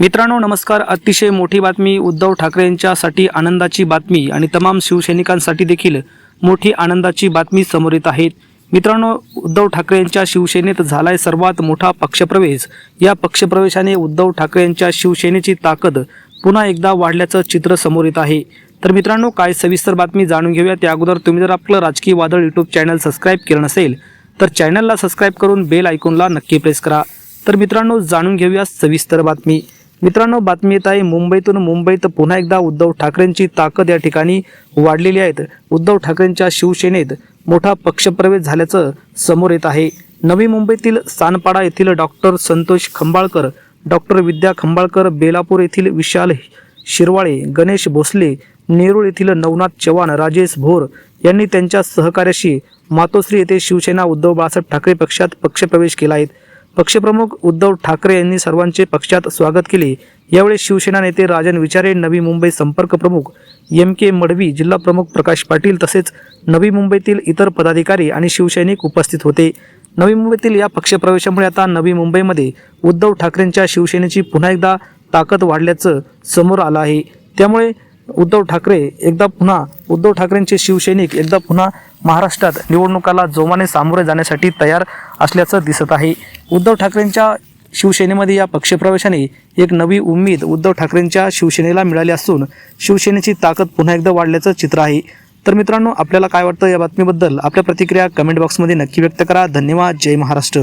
मित्रांनो नमस्कार. अतिशय मोठी बातमी उद्धव ठाकरे यांच्यासाठी आनंदाची बातमी आणि तमाम शिवसैनिकांसाठी देखील मोठी आनंदाची बातमी समोर येत आहेत मित्रांनो उद्धव ठाकरे यांच्या शिवसेनेत झालाय सर्वात मोठा पक्षप्रवेश. या पक्षप्रवेशाने उद्धव ठाकरे यांच्या शिवसेनेची ताकद पुन्हा एकदा वाढल्याचं चित्र समोर येत आहे. तर मित्रांनो काय सविस्तर बातमी जाणून घेऊया त्या अगोदर तुम्ही जर आपलं राजकीय वादळ यूट्यूब चॅनल सबस्क्राईब केलं नसेल तर चॅनलला सबस्क्राईब करून बेल आयकॉनला नक्की प्रेस करा. तर मित्रांनो जाणून घेऊया सविस्तर बातमी. मित्रांनो बातमी येत आहे मुंबईतून मुंबईत पुन्हा एकदा उद्धव ठाकरेंची ताकद या ठिकाणी वाढलेली आहेत उद्धव ठाकरेंच्या शिवसेनेत मोठा पक्षप्रवेश झाल्याचं समोर येत आहे. नवी मुंबईतील सानपाडा येथील डॉक्टर संतोष खंबाळकर डॉक्टर विद्या खंबाळकर बेलापूर येथील विशाल शिरवाळे गणेश भोसले नेरूळ येथील नवनाथ चव्हाण राजेश भोर यांनी त्यांच्या सहकार्याशी मातोश्री येथे शिवसेना उद्धव बाळासाहेब ठाकरे पक्षात पक्षप्रवेश केला आहे. पक्षप्रमुख उद्धव ठाकरे यांनी सर्वांचे पक्षात स्वागत केले. यावेळी शिवसेना नेते राजन विचारे नवी मुंबई संपर्क प्रमुख एम के मडवी जिल्हा प्रमुख प्रकाश पाटील तसेच नवी मुंबईतील इतर पदाधिकारी आणि शिवसैनिक उपस्थित होते. नवी मुंबईतील या पक्षप्रवेशामुळे आता नवी मुंबईमध्ये उद्धव ठाकरेंच्या शिवसेनेची पुन्हा एकदा ताकद वाढल्याचं समोर आलं आहे. त्यामुळे उद्धव ठाकरे एकदा पुन्हा उद्धव ठाकरेंचे शिवसैनिक एकदा पुन्हा महाराष्ट्रात निवडणुकाला जोमाने सामोरे जाण्यासाठी तयार असल्याचं दिसत आहे. उद्धव ठाकरेंच्या शिवसेनेमध्ये या पक्षप्रवेशाने एक नवी उमेद उद्धव ठाकरेंच्या शिवसेनेला मिळाली असून शिवसेनेची ताकद पुन्हा एकदा वाढल्याचं चित्र आहे. तर मित्रांनो आपल्याला काय वाटतं या बातमीबद्दल? आपल्या प्रतिक्रिया कमेंट बॉक्समध्ये नक्की व्यक्त करा. धन्यवाद. जय महाराष्ट्र.